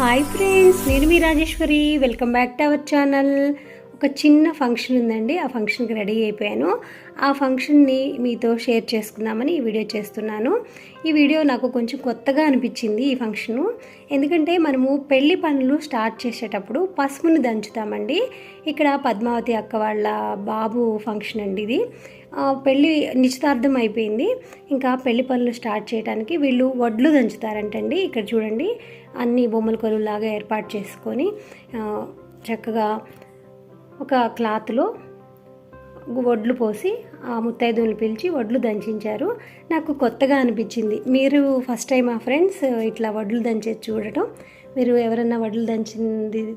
Hi friends నేను మీ Rajeshwari. Welcome back to our channel. ఒక చిన్న ఫంక్షన్ ఉందండి. ఆ ఫంక్షన్కి రెడీ అయిపోయాను. ఆ ఫంక్షన్ని మీతో షేర్ చేసుకుందామని ఈ వీడియో చేస్తున్నాను. ఈ వీడియో నాకు కొంచెం కొత్తగా అనిపించింది ఈ ఫంక్షను ఎందుకంటే మనము పెళ్ళి పనులు స్టార్ట్ చేసేటప్పుడు పసుపుని దంచుతామండి. ఇక్కడ పద్మావతి అక్క వాళ్ళ బాబు ఫంక్షన్ అండి ఇది. పెళ్ళి నిశ్చితార్థం అయిపోయింది. ఇంకా పెళ్ళి పనులు స్టార్ట్ చేయడానికి వీళ్ళు వడ్లు దంచుతారంటండి. ఇక్కడ చూడండి. అన్ని బొమ్మల కొలువులాగా ఏర్పాటు చేసుకొని చక్కగా ఒక క్లాత్లో వడ్లు పోసి ఆ ముత్తైదువులు పిలిచి వడ్లు దంచించారు. నాకు కొత్తగా అనిపించింది. మీరు ఫస్ట్ టైం ఆ ఫ్రెండ్స్ ఇట్లా వడ్లు దంచేది చూడటం. మీరు ఎవరన్నా వడ్లు దంచింది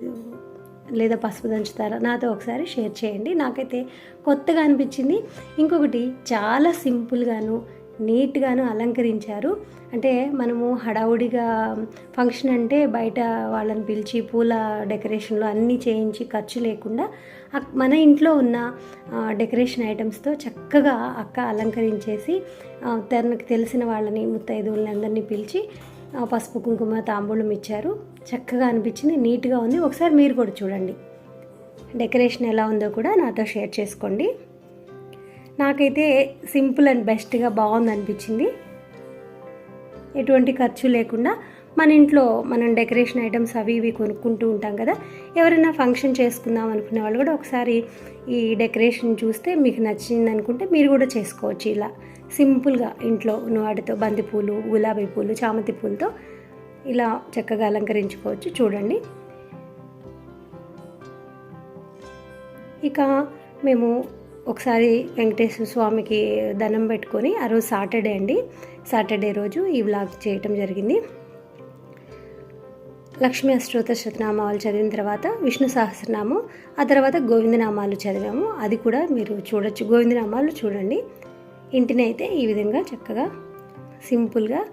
లేదా పసుపు దంచుతారా? నాతో ఒకసారి షేర్ చేయండి. నాకైతే కొత్తగా అనిపించింది. ఇంకొకటి చాలా సింపుల్గాను నీట్గాను అలంకరించారు. అంటే మనము హడావుడిగా ఫంక్షన్ అంటే బయట వాళ్ళని పిలిచి పూల డెకరేషన్లు అన్నీ చేయించి ఖర్చు లేకుండా మన ఇంట్లో ఉన్న డెకరేషన్ ఐటమ్స్తో చక్కగా అక్క అలంకరించేసి తనకు తెలిసిన వాళ్ళని ముత్తైదువులని అందరినీ పిలిచి పసుపు కుంకుమ తాంబూలం ఇచ్చారు. చక్కగా అనిపించింది. నీట్గా ఉంది. ఒకసారి మీరు కూడా చూడండి. డెకరేషన్ ఎలా ఉందో కూడా నాతో షేర్ చేసుకోండి. నాకైతే సింపుల్ అండ్ బెస్ట్గా బాగుంది అనిపించింది ఎటువంటి ఖర్చు లేకుండా మన ఇంట్లో మనం డెకరేషన్ ఐటమ్స్ అవి ఇవి కొనుక్కుంటూ ఉంటాం కదా ఎవరైనా ఫంక్షన్ చేసుకుందాం అనుకునే వాళ్ళు కూడా ఒకసారి ఈ డెకరేషన్ చూస్తే మీకు నచ్చింది అనుకుంటే మీరు కూడా చేసుకోవచ్చు ఇలా. సింపుల్గా ఇంట్లో వాటితో బంతిపూలు గులాబీ పూలు చామంతి పూలతో ఇలా చక్కగా అలంకరించుకోవచ్చు. చూడండి. ఇక మేము ఒకసారి వెంకటేశ్వర స్వామికి దండం పెట్టుకొని ఆ రోజు సాటర్డే అండి. సాటర్డే రోజు ఈ వ్లాగ్ చేయటం జరిగింది. లక్ష్మీ అష్టోత్తర శతనామాలు చదివిన తర్వాత విష్ణు సహస్రనామం ఆ తర్వాత గోవిందనామాలు చదివాము. అది కూడా మీరు చూడొచ్చు. గోవిందనామాలు చూడండి. ఇంటిని అయితే ఈ విధంగా చక్కగా సింపుల్గా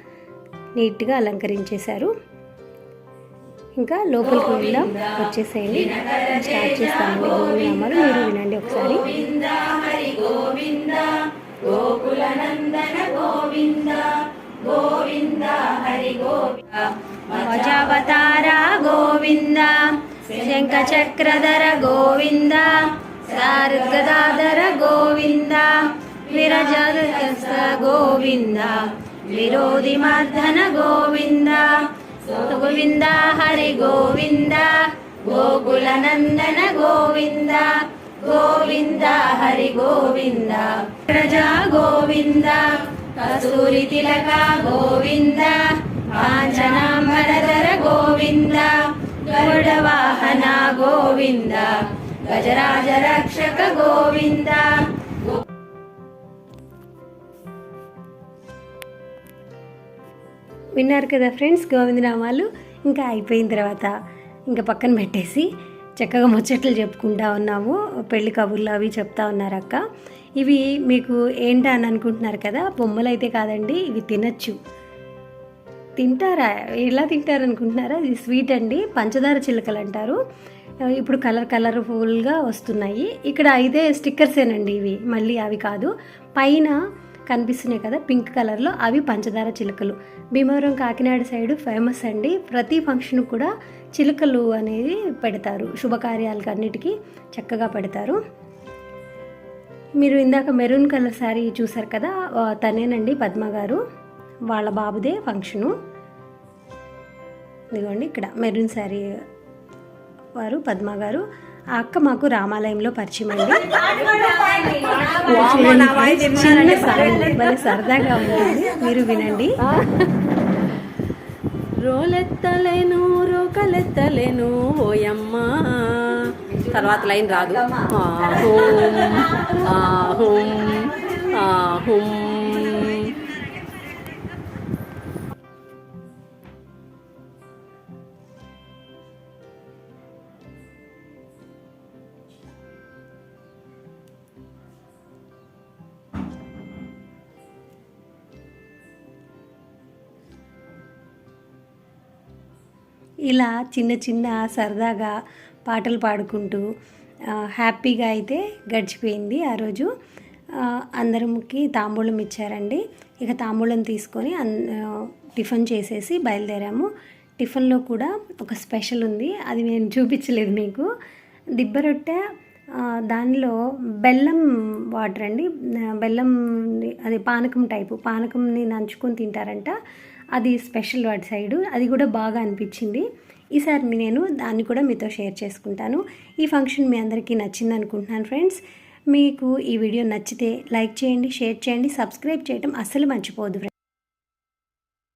నీట్గా అలంకరించేశారు. ఇంకా లోపలికి వెళ్దాం. వచ్చేసేయండి. స్టార్ట్ చేస్తామండి గోవిందనామాలు మీరు వినండి ఒకసారి. ధ్వజావతార గోవింద శంఖచక్రధర గోవింద సారుగదాధర గోవింద విరజ గోవింద విరోధి మర్దన గోవింద గోవింద హరి గోవింద గోకుల నందన గోవింద గోవింద హరి గోవింద ప్రజా గోవింద కసూరి తిలక గోవింద కాంచనాంబరధర గోవింద గరుడ వాహన గోవింద గజరాజ రక్షక గోవింద విన్నారు కదా ఫ్రెండ్స్ గోవిందనామాలు ఇంకా అయిపోయిన తర్వాత ఇంకా పక్కన పెట్టేసి చక్కగా ముచ్చట్లు చెప్పుకుంటా ఉన్నాము. పెళ్ళి కబుర్లు అవి చెప్తా ఉన్నారు అక్క. ఇవి మీకు ఏంటా అని అనుకుంటున్నారు కదా బొమ్మలు అయితే కాదండి ఇవి తినచ్చు. తింటారా? ఎలా తింటారు అనుకుంటున్నారా? ఇది స్వీట్ అండి పంచదార చిలకలు అంటారు. ఇప్పుడు కలర్ కలర్ఫుల్గా వస్తున్నాయి. ఇక్కడ అయితే స్టిక్కర్సేనండి ఇవి మళ్ళీ అవి కాదు. పైన కనిపిస్తున్నాయి కదా పింక్ కలర్లో అవి పంచదార చిలుకలు. భీమవరం కాకినాడ సైడ్ ఫేమస్ అండి. ప్రతి ఫంక్షన్ కూడా చిలుకలు అనేది పెడతారు. శుభకార్యాలకు అన్నిటికీ చక్కగా పెడతారు. మీరు ఇందాక మెరూన్ కలర్ శారీ చూసారు కదా తనేనండి పద్మ గారు. వాళ్ళ బాబుదే ఫంక్షను. ఇదిగోండి ఇక్కడ మెరూన్ శారీ వారు పద్మ గారు. ఆ అక్క మాకు రామాలయంలో పరిచయం అండి. చిన్న సాంగ్ భలే సరదాగా ఉంటుంది. మీరు వినండి. రోలెత్తలేను రోకలెత్తలేను ఓయమ్మ. తర్వాత లైన్ రాదు. హుం, హుం, హుం. ఇలా చిన్న చిన్న సరదాగా పాటలు పాడుకుంటూ హ్యాపీగా అయితే గడిచిపోయింది ఆ రోజు. అందరికి తాంబూలం ఇచ్చారండి. ఇక తాంబూలం తీసుకొని అన్ టిఫిన్ చేసేసి బయలుదేరాము. టిఫిన్లో కూడా ఒక స్పెషల్ ఉంది. అది నేను చూపించలేదు మీకు. దిబ్బ రొట్టె దానిలో బెల్లం వాటర్ అండి బెల్లం అది పానకం టైపు. పానకంని నంచుకొని తింటారంట. అది స్పెషల్ వాటి సైడ్. అది కూడా బాగా అనిపించింది. ఈసారి నేను దాన్ని కూడా మీతో షేర్ చేసుకుంటాను. ఈ ఫంక్షన్ మీ అందరికీ నచ్చింది అనుకుంటున్నాను ఫ్రెండ్స్. మీకు ఈ వీడియో నచ్చితే లైక్ చేయండి షేర్ చేయండి సబ్స్క్రైబ్ చేయడం అస్సలు మర్చిపోదు